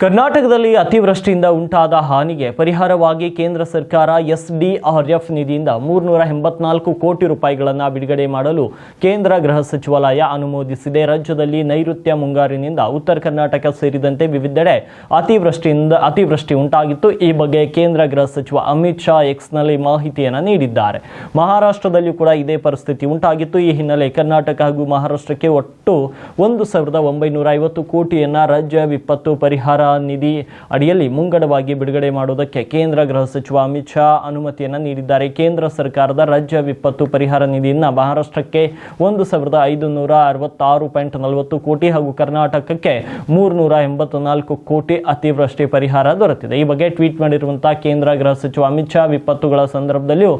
ಕರ್ನಾಟಕದಲ್ಲಿ ಅತಿವೃಷ್ಟಿಯಿಂದ ಉಂಟಾದ ಹಾನಿಗೆ ಪರಿಹಾರವಾಗಿ ಕೇಂದ್ರ ಸರ್ಕಾರ ಎಸ್ಡಿಆರ್ಎಫ್ ನಿಧಿಯಿಂದ ಮೂರ್ನೂರ ಎಂಬತ್ನಾಲ್ಕು ಕೋಟಿ ರೂಪಾಯಿಗಳನ್ನು ಬಿಡುಗಡೆ ಮಾಡಲು ಕೇಂದ್ರ ಗೃಹ ಸಚಿವಾಲಯ ಅನುಮೋದಿಸಿದೆ. ರಾಜ್ಯದಲ್ಲಿ ನೈಋತ್ಯ ಮುಂಗಾರಿನಿಂದ ಉತ್ತರ ಕರ್ನಾಟಕ ಸೇರಿದಂತೆ ವಿವಿಧೆಡೆ ಅತಿವೃಷ್ಟಿಯಿಂದ ಅತಿವೃಷ್ಟಿ ಉಂಟಾಗಿತ್ತು. ಈ ಬಗ್ಗೆ ಕೇಂದ್ರ ಗೃಹ ಸಚಿವ ಅಮಿತ್ ಶಾ ಎಕ್ಸ್ನಲ್ಲಿ ಮಾಹಿತಿಯನ್ನು ನೀಡಿದ್ದಾರೆ. ಮಹಾರಾಷ್ಟ್ರದಲ್ಲಿಯೂ ಕೂಡ ಇದೇ ಪರಿಸ್ಥಿತಿ ಉಂಟಾಗಿತ್ತು. ಈ ಹಿನ್ನೆಲೆ ಕರ್ನಾಟಕ ಹಾಗೂ ಮಹಾರಾಷ್ಟ್ರಕ್ಕೆ ಒಟ್ಟು ಒಂದು ಸಾವಿರದ ಒಂಬೈನೂರ ಐವತ್ತು ಕೋಟಿಯನ್ನು ರಾಜ್ಯ ವಿಪತ್ತು ಪರಿಹಾರ ನಿಧಿ ಅಡಿಯಲ್ಲಿ ಮುಂಗಡವಾಗಿ ಬಿಡುಗಡೆ ಮಾಡುವುದಕ್ಕೆ ಕೇಂದ್ರ ಗೃಹ ಸಚಿವ ಅಮಿತ್ ಶಾ ಅನುಮತಿಯನ್ನು ನೀಡಿದ್ದಾರೆ. ಕೇಂದ್ರ ಸರ್ಕಾರದ ರಾಜ್ಯ ವಿಪತ್ತು ಪರಿಹಾರ ನಿಧಿಯಿಂದ ಮಹಾರಾಷ್ಟ್ರಕ್ಕೆ ಒಂದು ಸಾವಿರದ ಐದು ನೂರ ಅರವತ್ತಾರು ಪಾಯಿಂಟ್ ನಲವತ್ತು ಕೋಟಿ ಹಾಗೂ ಕರ್ನಾಟಕಕ್ಕೆ ಮೂರ್ನೂರ ಎಂಬತ್ತು ನಾಲ್ಕು ಕೋಟಿ ಅತಿವೃಷ್ಟಿ ಪರಿಹಾರ ದೊರೆತಿದೆ. ಈ ಬಗ್ಗೆ ಟ್ವೀಟ್ ಮಾಡಿರುವಂತಹ ಕೇಂದ್ರ ಗೃಹ ಸಚಿವ ಅಮಿತ್ ಶಾ ವಿಪತ್ತುಗಳ ಸಂದರ್ಭದಲ್ಲಿಯೂ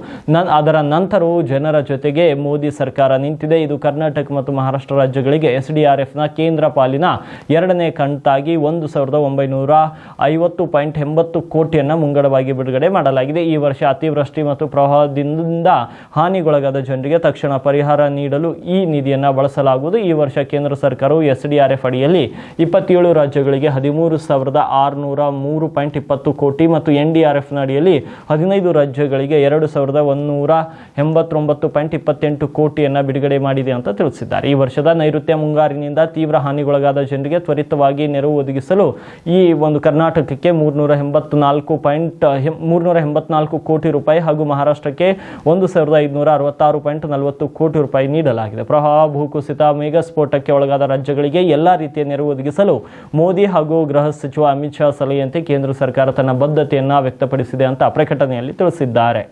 ಅದರ ನಂತರವೂ ಜನರ ಜೊತೆಗೆ ಮೋದಿ ಸರ್ಕಾರ ನಿಂತಿದೆ. ಇದು ಕರ್ನಾಟಕ ಮತ್ತು ಮಹಾರಾಷ್ಟ್ರ ರಾಜ್ಯಗಳಿಗೆ ಎಸ್ ಡಿ ಕೇಂದ್ರ ಪಾಲಿನ ಎರಡನೇ ಕಂತಾಗಿ ಒಂದು ಸಾವಿರದ ಒಂಬೈನೂರ ಐವತ್ತು ಪಾಯಿಂಟ್ ಎಂಬತ್ತು ಕೋಟಿಯನ್ನು ಮುಂಗಡವಾಗಿ ಬಿಡುಗಡೆ ಮಾಡಲಾಗಿದೆ. ಈ ವರ್ಷ ಅತಿವೃಷ್ಟಿ ಮತ್ತು ಪ್ರವಾಹದಿಂದ ಹಾನಿಗೊಳಗಾದ ಜನರಿಗೆ ತಕ್ಷಣ ಪರಿಹಾರ ನೀಡಲು ಈ ನಿಧಿಯನ್ನು ಬಳಸಲಾಗುವುದು. ಈ ವರ್ಷ ಕೇಂದ್ರ ಸರ್ಕಾರವು ಎಸ್ ಡಿ ಆರ್ ಎಫ್ ಅಡಿಯಲ್ಲಿ ಇಪ್ಪತ್ತೇಳು ರಾಜ್ಯಗಳಿಗೆ ಹದಿಮೂರು ಸಾವಿರದ ಆರುನೂರ ಮೂರು ಪಾಯಿಂಟ್ ಇಪ್ಪತ್ತು ಕೋಟಿ ಮತ್ತು ಎನ್ ಡಿ ಆರ್ ಎಫ್ನ ಅಡಿಯಲ್ಲಿ ಹದಿನೈದು ರಾಜ್ಯಗಳಿಗೆ ಎರಡು ಸಾವಿರದ ಒಂದೂರ ಎಂಬತ್ತೊಂಬತ್ತು ಪಾಯಿಂಟ್ ಇಪ್ಪತ್ತೆಂಟು ಕೋಟಿಯನ್ನು ಬಿಡುಗಡೆ ಮಾಡಿದೆ ಅಂತ ತಿಳಿಸಿದ್ದಾರೆ. ಈ ವರ್ಷದ ನೈಋತ್ಯ ಮುಂಗಾರಿನಿಂದ ತೀವ್ರ ಹಾನಿಗೊಳಗಾದ ಜನರಿಗೆ ತ್ವರಿತವಾಗಿ ನೆರವು ಒದಗಿಸಲು ಈ ಒಂದು ಕರ್ನಾಟಕಕ್ಕೆ ಮೂರ್ನೂರ ಎಂಬತ್ತು ನಾಲ್ಕು ಪಾಯಿಂಟ್ ಮೂರ್ನೂರ ಎಂಬತ್ನಾಲ್ಕು ಕೋಟಿ ರೂಪಾಯಿ ಹಾಗೂ ಮಹಾರಾಷ್ಟ್ರಕ್ಕೆ ಒಂದು ಸಾವಿರದ ಐದುನೂರ ಅರವತ್ತಾರು ಪಾಯಿಂಟ್ ನಲವತ್ತು ಕೋಟಿ ರೂಪಾಯಿ ನೀಡಲಾಗಿದೆ. ಪ್ರವಾಹ, ಭೂಕುಸಿತ, ಮೇಘಸ್ಫೋಟಕ್ಕೆ ಒಳಗಾದ ರಾಜ್ಯಗಳಿಗೆ ಎಲ್ಲ ರೀತಿಯ ನೆರವು ಒದಗಿಸಲು ಮೋದಿ ಹಾಗೂ ಗೃಹ ಸಚಿವ ಅಮಿತ್ ಶಾ ಸಲಹೆಯಂತೆ ಕೇಂದ್ರ ಸರ್ಕಾರ ತನ್ನ ಬದ್ಧತೆಯನ್ನು ವ್ಯಕ್ತಪಡಿಸಿದೆ ಅಂತ ಪ್ರಕಟಣೆಯಲ್ಲಿ ತಿಳಿಸಿದ್ದಾರೆ.